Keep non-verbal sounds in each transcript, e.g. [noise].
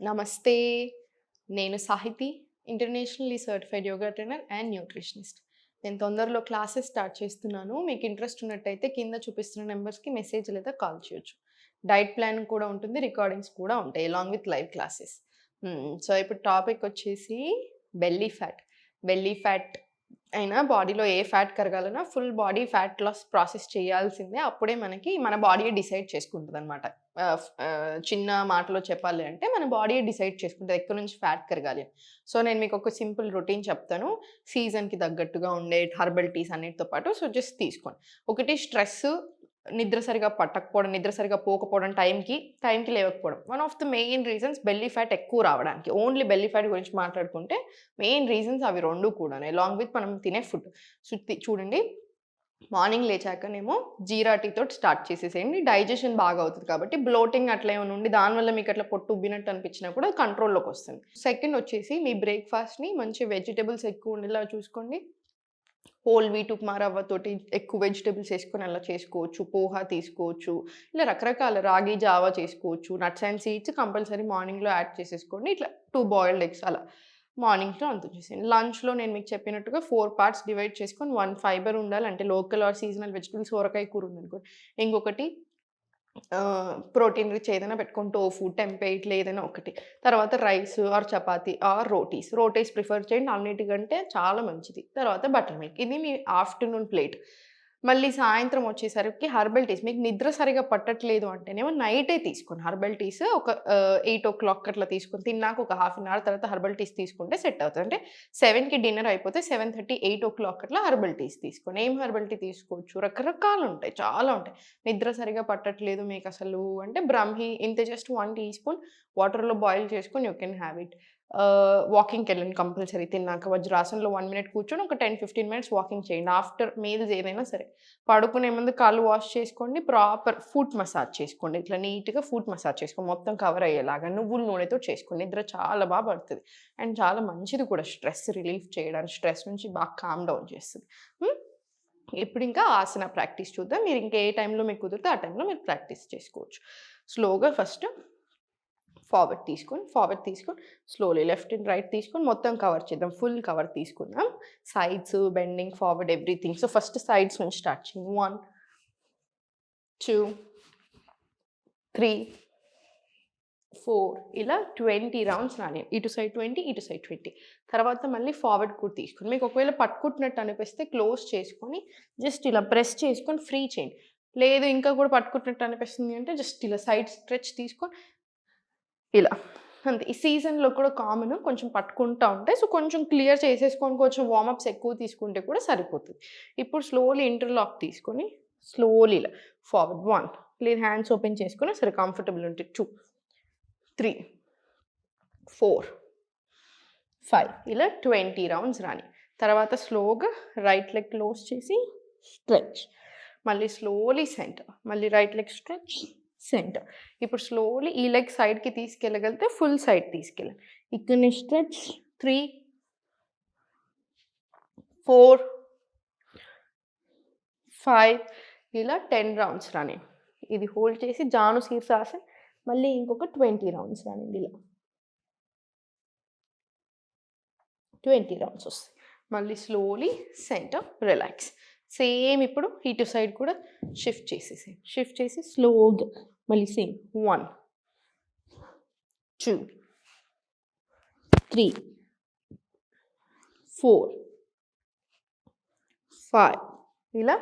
నమస్తే నేను Sahithi internationally certified yoga trainer and nutritionist. నేను తొందరలో క్లాసెస్ స్టార్ట్ చేస్తున్నాను. మీకు ఇంట్రెస్ట్ ఉన్నట్టయితే కింద చూపిస్తున్న నెంబర్స్కి మెసేజ్ లేదా కాల్ చేయొచ్చు. డైట్ ప్లాన్ కూడా ఉంటుంది రికార్డింగ్స్ కూడా ఉంటాయి along with live classes so ఇప్పుడు టాపిక్ వచ్చేసి బెల్లీ ఫ్యాట్. బెల్లీ ఫ్యాట్ అయినా బాడీలో ఏ fat కరగాలన్నా full body fat loss process చేయాల్సిందే. అప్పుడే మనకి మన బాడీ డిసైడ్ చేసుకుంటుంది అనమాట చిన్న మాటలో చెప్పాలి అంటే మన బాడీ డిసైడ్ చేసుకుంటుంది ఎక్కడి నుంచి ఫ్యాట్ కరగాలి అని. సో నేను మీకు ఒక సింపుల్ రొటీన్ చెప్తాను. సీజన్కి తగ్గట్టుగా ఉండే హర్బల్ టీస్ అన్నిటితో పాటు. సో జస్ట్ తీసుకోండి. ఒకటి స్ట్రెస్ నిద్ర సరిగా పట్టకపోవడం నిద్ర సరిగా పోకపోవడం టైంకి టైంకి లేవకపోవడం. One of the main reasons belly fat ఎక్కువ రావడానికి. ఓన్లీ బెల్లీ ఫ్యాట్ గురించి మాట్లాడుకుంటే మెయిన్ రీజన్స్ అవి రెండు కూడా అలాంగ్ విత్ మనం తినే ఫుడ్ చూడండి. మార్నింగ్ లేచాకనేమో జీరా టీతో స్టార్ట్ చేసేసేయండి. డైజెషన్ బాగా అవుతుంది కాబట్టి బ్లోటింగ్ అట్లా ఏమైనా ఉండి దానివల్ల మీకు అట్లా పొట్టు ఉబ్బినట్టు అనిపించినా కూడా కంట్రోల్లోకి వస్తుంది. సెకండ్ వచ్చేసి మీ బ్రేక్ఫాస్ట్ని మంచి వెజిటేబుల్స్ ఎక్కువ ఉండేలా చూసుకోండి. హోల్ వీట్ ఉప్మా రవ్వతోటి ఎక్కువ వెజిటబుల్స్ వేసుకొని అలా చేసుకోవచ్చు. పోహా తీసుకోవచ్చు. ఇలా రకరకాల రాగి జావా చేసుకోవచ్చు. నట్స్ అండ్ సీడ్స్ కంపల్సరీ మార్నింగ్లో యాడ్ చేసేసుకోండి. ఇట్లా టూ బాయిల్డ్ ఎగ్స్ అలా మార్నింగ్లో అంత చేసేయండి. లంచ్లో నేను మీకు చెప్పినట్టుగా ఫోర్ పార్ట్స్ డివైడ్ చేసుకొని వన్ ఫైబర్ ఉండాలి. అంటే లోకల్ ఆర్ సీజనల్ వెజిటబుల్స్ సోరకాయ కూర ఉందనుకోండి. ఇంకొకటి ప్రోటీన్ రిచ్ ఏదైనా పెట్టుకుని టోఫు టెంపే ఇట్లా ఏదైనా ఒకటి. తర్వాత rice or chapati or rotis. Rotis prefer చేయండి. అన్నిటికంటే చాలా మంచిది. తర్వాత బటర్ మిల్క్. ఇది మీ ఆఫ్టర్నూన్ ప్లేట్. మళ్ళీ సాయంత్రం వచ్చేసరికి హర్బల్ టీస్ మీకు నిద్ర సరిగా పట్టట్లేదు అంటేనేమో నైటే తీసుకోండి. హర్బల్ టీస్ ఒక ఎయిట్ ఓ క్లాక్ అట్లా తీసుకుని తిన్నాక ఒక హాఫ్ అన్ అవర్ తర్వాత హర్బల్ టీస్ తీసుకుంటే సెట్ అవుతుంది. అంటే సెవెన్కి డిన్నర్ అయిపోతే seven thirty eight o'clock అట్లా హర్బల్ టీస్ తీసుకోండి ఏం హర్బల్ టీ తీసుకోవచ్చు? రకరకాలు ఉంటాయి. చాలా ఉంటాయి. నిద్ర సరిగా పట్టట్లేదు మీకు అసలు. అంటే బ్రహ్మి ఇంత జస్ట్ వన్ టీ స్పూన్ వాటర్లో బాయిల్ చేసుకొని యూ కెన్ హ్యావ్ ఇట్ వాకింగ్కి వెళ్ళండి కంపల్సరీ తిన్నాక వజ్రాసనలో వన్ మినిట్ కూర్చొని ఒక టెన్ ఫిఫ్టీన్ మినిట్స్ వాకింగ్ చేయండి. ఆఫ్టర్ మీల్స్ ఏదైనా సరే. పడుకునే ముందు కాళ్ళు వాష్ చేసుకోండి. ప్రాపర్ ఫుట్ మసాజ్ చేసుకోండి. ఇట్లా నీట్గా ఫుట్ మసాజ్ చేసుకోండి మొత్తం కవర్ అయ్యేలాగా నువ్వుల నూనెతో చేసుకోండి నిద్ర చాలా బాగా పడుతుంది. అండ్ చాలా మంచిది కూడా. స్ట్రెస్ రిలీఫ్ చేయడానికి స్ట్రెస్ నుంచి బాగా కామ్ డౌన్ చేస్తుంది. Hmm? ఇప్పుడు ఇంకా ఆసన ప్రాక్టీస్ చూద్దాం. మీరు ఇంకా ఏ టైంలో మీకు కుదిరితే ఆ టైంలో మీరు ప్రాక్టీస్ చేసుకోవచ్చు. స్లోగా ఫస్ట్ ఫార్వర్డ్ తీసుకొని ఫార్వర్డ్ తీసుకొని స్లోలీ లెఫ్ట్ అండ్ రైట్ తీసుకొని మొత్తం కవర్ చేద్దాం. ఫుల్ కవర్ తీసుకుందాం. Sides bending forward everything so first sides నుంచి స్టార్ట్ చేయండి. వన్ టూ త్రీ ఫోర్ ఇలా ట్వంటీ రౌండ్స్ రాని ఇటు సైడ్ ట్వంటీ ఇటు సైడ్ ట్వంటీ తర్వాత మళ్ళీ ఫార్వర్డ్ కూడా తీసుకొని మీకు ఒకవేళ పట్టుకుంటున్నట్టు అనిపిస్తే క్లోజ్ చేసుకొని జస్ట్ ఇలా ప్రెస్ చేసుకొని ఫ్రీ చేయండి. లేదు ఇంకా కూడా పట్టుకుంటున్నట్టు అనిపిస్తుంది అంటే జస్ట్ ఇలా సైడ్ స్ట్రెచ్ తీసుకొని ఇలా. అంతే. ఈ సీజన్లో కూడా కామన్ కొంచెం పట్టుకుంటా ఉంటాయి సో కొంచెం క్లియర్ చేసేసుకొని కొంచెం వార్మప్స్ ఎక్కువ తీసుకుంటే కూడా సరిపోతుంది. ఇప్పుడు స్లోలీ ఇంటర్లాక్ తీసుకొని స్లోలీ ఇలా ఫార్వర్డ్ వన్ లేదు హ్యాండ్స్ ఓపెన్ చేసుకుని సరే కంఫర్టబుల్ ఉంటుంది టూ త్రీ ఫోర్ ఫైవ్ ఇలా ట్వంటీ రౌండ్స్ రాని. తర్వాత స్లోగా రైట్ లెగ్ క్లోజ్ చేసి స్ట్రెచ్. మళ్ళీ స్లోలీ సెంటర్ మళ్ళీ రైట్ లెగ్ స్ట్రెచ్ సెంటర్. ఇప్పుడు స్లోలీ ఈ లెగ్ సైడ్కి తీసుకెళ్ళగలిగితే ఫుల్ సైడ్ తీసుకెళ్ళాలి ఇక్కడ స్ట్రెచ్ త్రీ ఫోర్ ఫైవ్ ఇలా టెన్ రౌండ్స్ రాని ఇది హోల్డ్ చేసి జాను శీర్షాసన్ మళ్ళీ ఇంకొక ట్వంటీ రౌండ్స్ రానివ్వండి ఇలా. ట్వంటీ రౌండ్స్ వస్తాయి. మళ్ళీ స్లోలీ సెంటర్ రిలాక్స్ సేమ్ ఇప్పుడు ఇటు సైడ్ కూడా షిఫ్ట్ చేసేసి షిఫ్ట్ చేసి స్లోగా మళ్ళీ same one two three four five ఇలా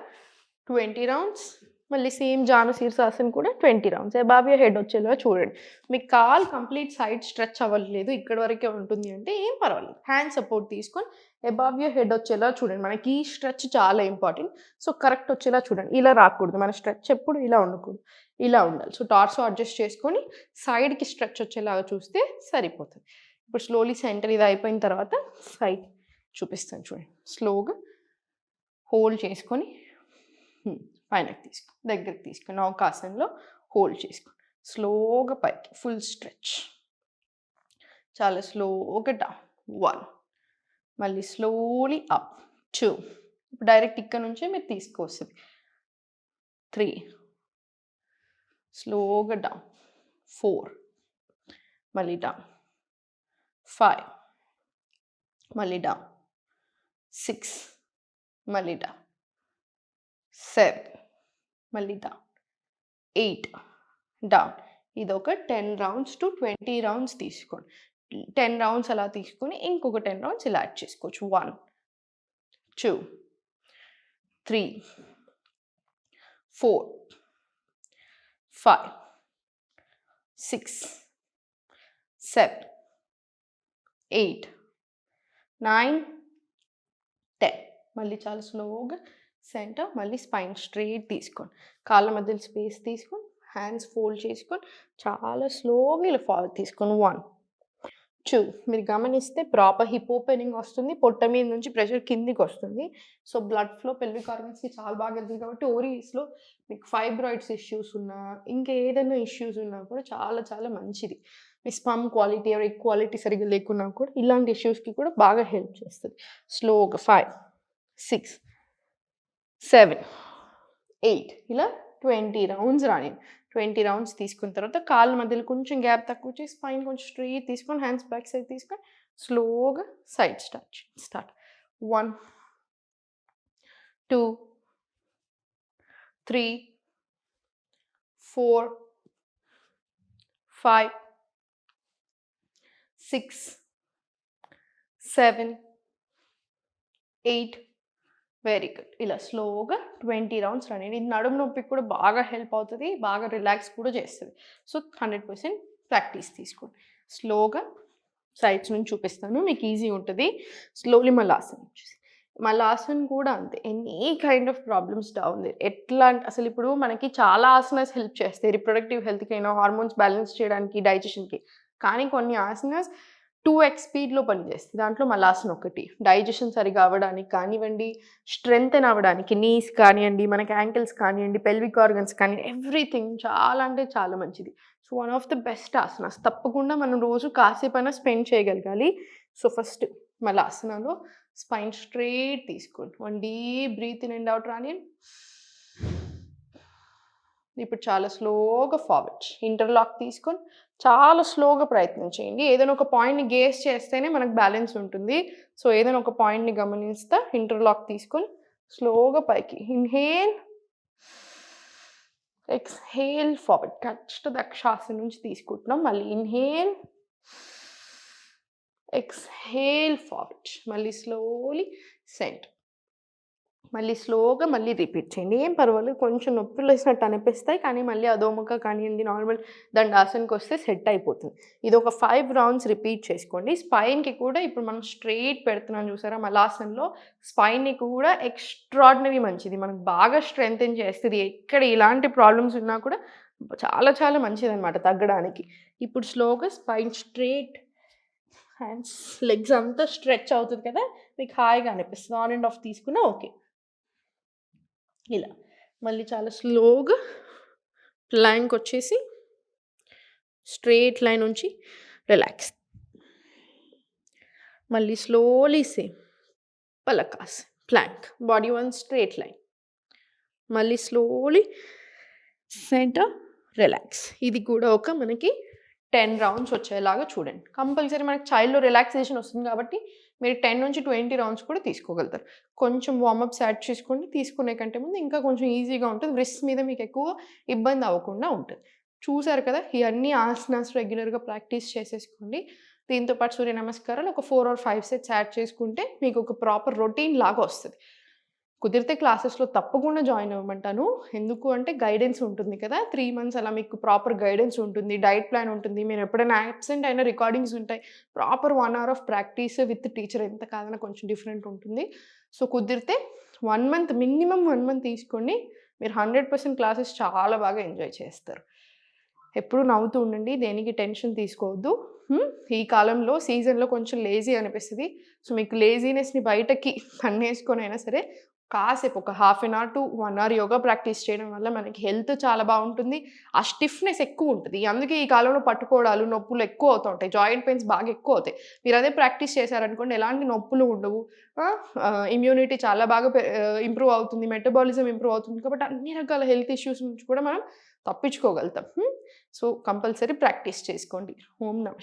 ట్వంటీ రౌండ్స్ మళ్ళీ సేమ్ జాను శీర్షాసన్ కూడా ట్వంటీ రౌండ్స్ ఏ యర్ హెడ్ వచ్చేలా చూడండి. మీకు కాల్ కంప్లీట్ సైడ్ స్ట్రెచ్ అవ్వట్లేదు. ఇక్కడ వరకే ఉంటుంది అంటే ఏం పర్వాలేదు. హ్యాండ్ సపోర్ట్ తీసుకొని అబవ్ యూ హెడ్ వచ్చేలా చూడండి. మనకి ఈ స్ట్రెచ్ చాలా ఇంపార్టెంట్ సో కరెక్ట్ వచ్చేలా చూడండి. ఇలా రాకూడదు. మన స్ట్రెచ్ ఎప్పుడు ఇలా ఉండకూడదు. ఇలా ఉండాలి. సో టార్స్ అడ్జస్ట్ చేసుకొని సైడ్కి స్ట్రెచ్ వచ్చేలాగా చూస్తే సరిపోతుంది. ఇప్పుడు స్లోలీ సెంటర్ ఇది అయిపోయిన తర్వాత సైడ్ చూపిస్తాను చూడండి. స్లోగా హోల్డ్ చేసుకొని పైనకి తీసుకో దగ్గరికి తీసుకొని అవకాశంలో హోల్డ్ చేసుకోండి స్లోగా పైకి ఫుల్ స్ట్రెచ్ చాలా స్లోగా డౌన్ వన్ మళ్ళీ స్లోలీ అప్ టూ ఇప్పుడు డైరెక్ట్ ఇక్కడ నుంచే మీరు తీసుకొస్తుంది త్రీ స్లోగా డౌన్ ఫోర్ మళ్ళీ డౌన్ ఫైవ్ మళ్ళీ డౌన్ సిక్స్ మళ్ళీ డౌన్ సెవెన్ మళ్ళీ డౌన్ ఎయిట్ డౌన్ ఇది ఒక ten rounds to twenty rounds తీసుకోండి. టెన్ రౌండ్స్ అలా తీసుకొని ఇంకొక టెన్ రౌండ్స్ ఇలా యాడ్ చేసుకోవచ్చు. One two three four five six seven eight nine ten మళ్ళీ చాలా స్లోగా సెంటర్ మళ్ళీ స్పైన్ స్ట్రైట్ తీసుకోండి. కాళ్ళ మధ్యలో స్పేస్ తీసుకొని హ్యాండ్స్ ఫోల్డ్ చేసుకొని చాలా స్లోగా ఇలా ఫాల్ తీసుకొని వన్ చూ మీరు గమనిస్తే ప్రాపర్ హిప్ ఓపెనింగ్ వస్తుంది పొట్ట మీద నుంచి ప్రెషర్ కిందికి వస్తుంది. సో బ్లడ్ ఫ్లో పెల్విక్ ఆర్గన్స్కి చాలా బాగా వెళ్తుంది కాబట్టి ఓరీస్లో మీకు ఫైబ్రాయిడ్స్ ఇష్యూస్ ఉన్నా ఇంకా ఏదైనా ఇష్యూస్ ఉన్నా కూడా చాలా చాలా మంచిది. మీ స్పమ్ క్వాలిటీ ఆర్ క్వాలిటీ సరిగ్గా లేకున్నా కూడా ఇలాంటి ఇష్యూస్కి కూడా బాగా హెల్ప్ చేస్తుంది. స్లోగా ఫైవ్ సిక్స్ సెవెన్ ఎయిట్ ఇలా ట్వంటీ రౌండ్స్ రాని ట్వంటీ రౌండ్స్ తీసుకున్న తర్వాత కాళ్ళ మధ్యలో కొంచెం గ్యాప్ తక్కువ చేసి స్పైన్ కొంచెం స్ట్రీట్ తీసుకొని హ్యాండ్స్ బ్యాక్ సైడ్ తీసుకొని స్లోగా side start start. One two three four five six seven eight very good ఇలా స్లోగా ట్వంటీ రౌండ్స్ రన్ ఇది నడుము నొప్పికి కూడా బాగా హెల్ప్ అవుతుంది బాగా రిలాక్స్ కూడా చేస్తుంది. సో హండ్రెడ్ పర్సెంట్ ప్రాక్టీస్ తీసుకోండి. స్లోగా సైడ్స్ నుంచి చూపిస్తాను మీకు ఈజీ ఉంటుంది. స్లోలీ మళ్ళీ ఆసన్ వచ్చేసి మళ్ళీ ఆసన్ కూడా అంతే. Any kind of problems down ఎట్లా అంటే అసలు ఇప్పుడు మనకి చాలా ఆసనాస్ హెల్ప్ చేస్తాయి. రిప్రొడక్టివ్ హెల్త్కి అయినా హార్మోన్స్ బ్యాలెన్స్ చేయడానికి డైజెషన్కి కానీ కొన్ని ఆసనాస్ టూ ఎక్స్ స్పీడ్లో పనిచేస్తుంది. దాంట్లో మలాసన్ ఒకటి డైజెషన్ సరిగా అవ్వడానికి కానివ్వండి స్ట్రెంగ్తెన్ అవ్వడానికి నీస్ కానివ్వండి మనకి యాంకిల్స్ కానివ్వండి పెల్విక్ ఆర్గన్స్ కానీ ఎవ్రీథింగ్ చాలా అంటే చాలా మంచిది. So one of the best asanas తప్పకుండా మనం రోజు కాసేపైనా స్పెండ్ చేయగలగాలి. సో ఫస్ట్ మళ్ళీ ఆసనాలో స్పైన్ స్ట్రేట్ తీసుకోండి. One deep breath in and out రాని ఇప్పుడు చాలా స్లోగా ఫార్వర్డ్ ఇంటర్లాక్ తీసుకొని చాలా స్లోగా ప్రయత్నం చేయండి. ఏదైనా ఒక పాయింట్ని గేస్ చేస్తేనే మనకు బ్యాలెన్స్ ఉంటుంది. సో ఏదైనా ఒక పాయింట్ని గమనిస్తా ఇంటర్లాక్ తీసుకొని స్లోగా పైకి ఇన్హేల్ ఎక్స్హేల్ ఫార్వర్డ్ కష్ట దక్షాస నుంచి తీసుకుంటున్నాం. మళ్ళీ ఇన్హేల్ ఎక్స్హేల్ ఫార్వర్డ్ మళ్ళీ స్లోలీ సెంట్ మళ్ళీ స్లోగా మళ్ళీ రిపీట్ చేయండి. ఏం పర్వాలేదు కొంచెం నొప్పులు వేసినట్టు అనిపిస్తాయి కానీ మళ్ళీ అదోముఖ కానివ్వండి నార్మల్ దండాసనకి వస్తే సెట్ అయిపోతుంది. ఇది ఒక ఫైవ్ రౌండ్స్ రిపీట్ చేసుకోండి. స్పైన్కి కూడా ఇప్పుడు మనం స్ట్రెయిట్ పెడుతున్నాం చూసారా మలాసన్లో స్పైన్ని కూడా ఎక్స్ట్రాడినరీ మంచిది. మనకు బాగా స్ట్రెంగ్తెన్ చేస్తుంది. ఎక్కడ ఇలాంటి ప్రాబ్లమ్స్ ఉన్నా కూడా చాలా చాలా మంచిది అనమాట తగ్గడానికి. ఇప్పుడు స్లోగా స్పైన్ స్ట్రేట్ హ్యాండ్స్ లెగ్స్ అంతా స్ట్రెచ్ అవుతుంది కదా మీకు హాయిగా అనిపిస్తుంది. ఆన్ అండ్ ఆఫ్ తీసుకున్నా ఓకే. ఇలా. మళ్ళీ చాలా స్లోగా ప్లాంక్ వచ్చేసి స్ట్రేట్ లైన్ ఉంచి రిలాక్స్. మళ్ళీ slowly same పలకాస్ plank body one straight line. మళ్ళీ స్లోలీ సెంటర్ రిలాక్స్. ఇది కూడా ఒక మనకి టెన్ రౌండ్స్ వచ్చేలాగా చూడండి. కంపల్సరీ మనకి చైల్డ్లో రిలాక్సేషన్ వస్తుంది కాబట్టి మీరు టెన్ నుంచి ట్వంటీ రౌండ్స్ కూడా తీసుకోగలుగుతారు. కొంచెం వార్మప్స్ యాడ్ చేసుకోండి. తీసుకునే కంటే ముందు ఇంకా కొంచెం ఈజీగా ఉంటుంది. రిస్క్ మీద మీకు ఎక్కువ ఇబ్బంది అవ్వకుండా ఉంటుంది. చూసారు కదా ఇవన్నీ ఆసనాస్ రెగ్యులర్గా ప్రాక్టీస్ చేసేసుకోండి. దీంతో పాటు సూర్య నమస్కారాలు. ఒక four or five sets add చేసుకుంటే మీకు ఒక ప్రాపర్ రొటీన్ లాగా వస్తుంది. కుదిరితే క్లాసెస్లో తప్పకుండా జాయిన్ అవ్వమంటాను. ఎందుకు అంటే గైడెన్స్ ఉంటుంది కదా. త్రీ మంత్స్ అలా మీకు ప్రాపర్ గైడెన్స్ ఉంటుంది డైట్ ప్లాన్ ఉంటుంది. మీరు ఎప్పుడైనా యాబ్సెంట్ అయినా రికార్డింగ్స్ ఉంటాయి. Proper one hour of practice with teacher ఎంత కాదన్నా కొంచెం డిఫరెంట్ ఉంటుంది. సో కుదిరితే one month minimum one month తీసుకోండి మీరు హండ్రెడ్ పర్సెంట్ క్లాసెస్ చాలా బాగా ఎంజాయ్ చేస్తారు. ఎప్పుడు నవ్వుతూ ఉండండి దేనికి టెన్షన్ తీసుకోవద్దు. ఈ కాలంలో సీజన్లో కొంచెం లేజీ అనిపిస్తుంది. సో మీకు లేజీనెస్ని బయటకి [laughs] పన్నేసుకొని అయినా సరే కాసేపు ఒక half an hour to one hour yoga practice చేయడం వల్ల మనకి హెల్త్ చాలా బాగుంటుంది. ఆ స్టిఫ్నెస్ ఎక్కువ ఉంటుంది. అందుకే ఈ కాలంలో పట్టుకోవడాలు నొప్పులు ఎక్కువ అవుతూ ఉంటాయి జాయింట్ పెయిన్స్ బాగా ఎక్కువ అవుతాయి. మీరు అదే ప్రాక్టీస్ చేశారనుకోండి ఎలాంటి నొప్పులు ఉండవు. ఇమ్యూనిటీ చాలా బాగా ఇంప్రూవ్ అవుతుంది. మెటబాలిజం ఇంప్రూవ్ అవుతుంది. కాబట్టి అన్ని రకాల హెల్త్ ఇష్యూస్ నుంచి కూడా మనం తప్పించుకోగలుగుతాం. సో కంపల్సరీ ప్రాక్టీస్ చేసుకోండి. ఓం నమ